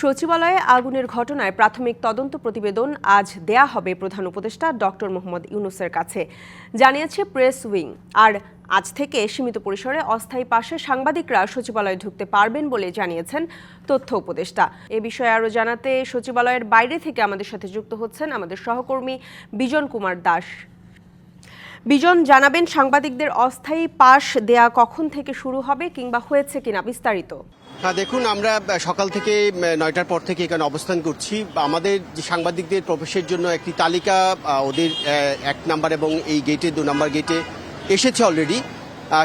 সচিবালয়ে আগুনের ঘটনায় প্রাথমিক তদন্ত প্রতিবেদন আজ দেয়া হবে প্রধান উপদেষ্টা ডক্টর মোহাম্মদ ইউনুসের কাছে। জানিয়েছে প্রেস উইং। আর আজ থেকে সীমিত পরিসরে অস্থায়ী পাশে সাংবাদিকরা সচিবালয়ে ঢুকতে পারবেন বলে জানিয়েছেন তথ্য উপদেষ্টা। এ বিষয়ে আরও জানাতে সচিবালয়ের বাইরে থেকে আমাদের সাথে যুক্ত হচ্ছেন আমাদের সহকর্মী বিজন কুমার দাস। বিজন জানাবেন, সাংবাদিকদের অস্থায়ী পাশ দেয়া কখন থেকে শুরু হবে কিংবা হয়েছে কিনা বিস্তারিত। হ্যাঁ দেখুন, আমরা সকাল থেকে নয়টার পর থেকে এখানে অবস্থান করছি। আমাদের যে সাংবাদিকদের প্রবেশের জন্য একটি তালিকা ওদের এক নাম্বার এবং এই গেটে, দু নাম্বার গেটে এসেছে অলরেডি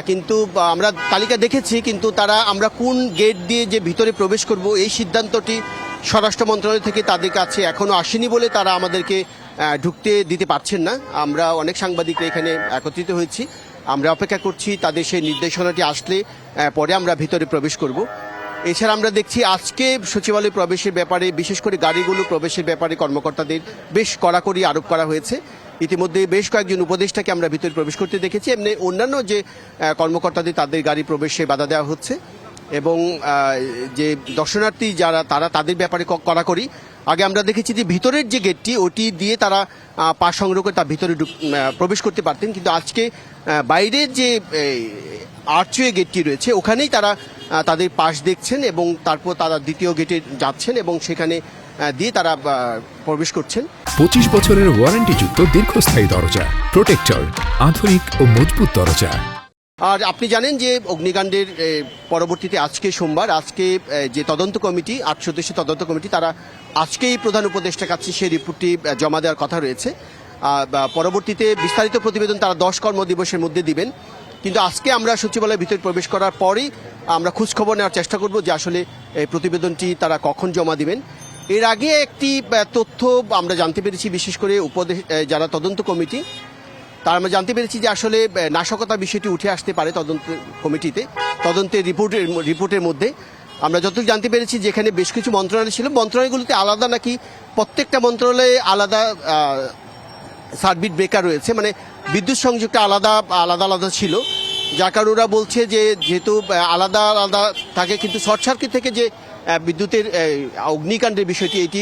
কিন্তু আমরা তালিকা দেখেছি, কিন্তু তারা, আমরা কোন গেট দিয়ে যে ভিতরে প্রবেশ করব, এই সিদ্ধান্তটি স্বরাষ্ট্র মন্ত্রণালয় থেকে তাদের কাছে এখনও আসেনি বলে তারা আমাদেরকে ঢুকতে দিতে পারছেন না। আমরা অনেক সাংবাদিকরা এখানে একত্রিত হয়েছি। আমরা অপেক্ষা করছি তাদের সেই নির্দেশনাটি আসলে পরে আমরা ভিতরে প্রবেশ করব। এছাড়া আমরা দেখছি আজকে সচিবালয় প্রবেশের ব্যাপারে, বিশেষ করে গাড়িগুলো প্রবেশের ব্যাপারে কর্মকর্তাদের বেশ কড়াকড়ি আরোপ করা হয়েছে। ইতিমধ্যে বেশ কয়েকজন উপদেষ্টাকে আমরা ভিতরে প্রবেশ করতে দেখেছি। এমনি অন্যান্য যে কর্মকর্তাদের তাদের গাড়ি প্রবেশে বাধা দেওয়া হচ্ছে। এবং যে দর্শনার্থী যারা তারা তাদের ব্যাপারে কড়াকড়ি। আগে আমরা দেখেছি যে ভিতরের যে গেটটি ওটি দিয়ে তারা আহ, পা সংগ্রহ করে তার ভিতরে প্রবেশ করতে পারতেন। কিন্তু আজকে বাইরের যে আর্চওয়ে গেটটি রয়েছে ওখানেই তারা তাদের পাশ দেখছেন এবং তারপর তারা দ্বিতীয় গেটে যাচ্ছেন এবং সেখানে দিয়ে তারা প্রবেশ করছেন। পঁচিশ বছরের ওয়ারেন্টিযুক্ত দীর্ঘস্থায়ী দরজা প্রোটেক্টর আধুনিক ও মজবুত দরজা। আর আপনি জানেন যে অগ্নিকাণ্ডের পরবর্তীতে আজকে সোমবার, আজকে যে তদন্ত কমিটি আট সদস্যের তদন্ত কমিটি, তারা আজকেই প্রধান উপদেষ্টার কাছে সেই রিপোর্টটি জমা দেওয়ার কথা রয়েছে। পরবর্তীতে বিস্তারিত প্রতিবেদন তারা দশ কর্মদিবসের মধ্যে দিবেন। কিন্তু আজকে আমরা সচিবালয়ের ভিতরে প্রবেশ করার পরেই আমরা খোঁজখবর নেওয়ার চেষ্টা করব যে আসলে এই প্রতিবেদনটি তারা কখন জমা দিবেন। এর আগে একটি তথ্য আমরা জানতে পেরেছি, বিশেষ করে উপদেশ যারা তদন্ত কমিটি তার আমরা জানতে পেরেছি যে আসলে নাশকতা বিষয়টি উঠে আসতে পারে তদন্ত কমিটিতে, তদন্তের রিপোর্টের রিপোর্টের মধ্যে। আমরা যতটুকু জানতে পেরেছি যেখানে বেশ কিছু মন্ত্রণালয় ছিল। মন্ত্রণালয়গুলিতে আলাদা নাকি প্রত্যেকটা মন্ত্রণালয়ে আলাদা সার্কিট ব্রেকার রয়েছে। মানে বিদ্যুৎ সংযোগটা আলাদা আলাদা আলাদা ছিল। যার ওরা বলছে যে, যেহেতু আলাদা আলাদা থাকে, কিন্তু শর্ট সার্কিট থেকে যে বিদ্যুতের অগ্নিকাণ্ডের বিষয়টি, এটি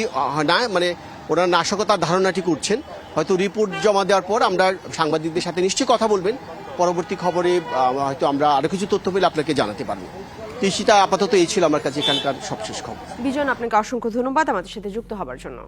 না। মানে ওরা নাশকতার ধারণাটি করছেন। হয়তো রিপোর্ট জমা দেওয়ার পর আমরা সাংবাদিকদের সাথে নিশ্চয়ই কথা বলবেন। পরবর্তী খবরে হয়তো আমরা আরও কিছু তথ্য পেলে আপনাকে জানাতে পারব। ঈশিতা আপাতত এই ছিল আমার কাছে এখানকার সবশেষ খবর। বিজন, আপনাকে অসংখ্য ধন্যবাদ আমাদের সাথে যুক্ত হবার জন্য।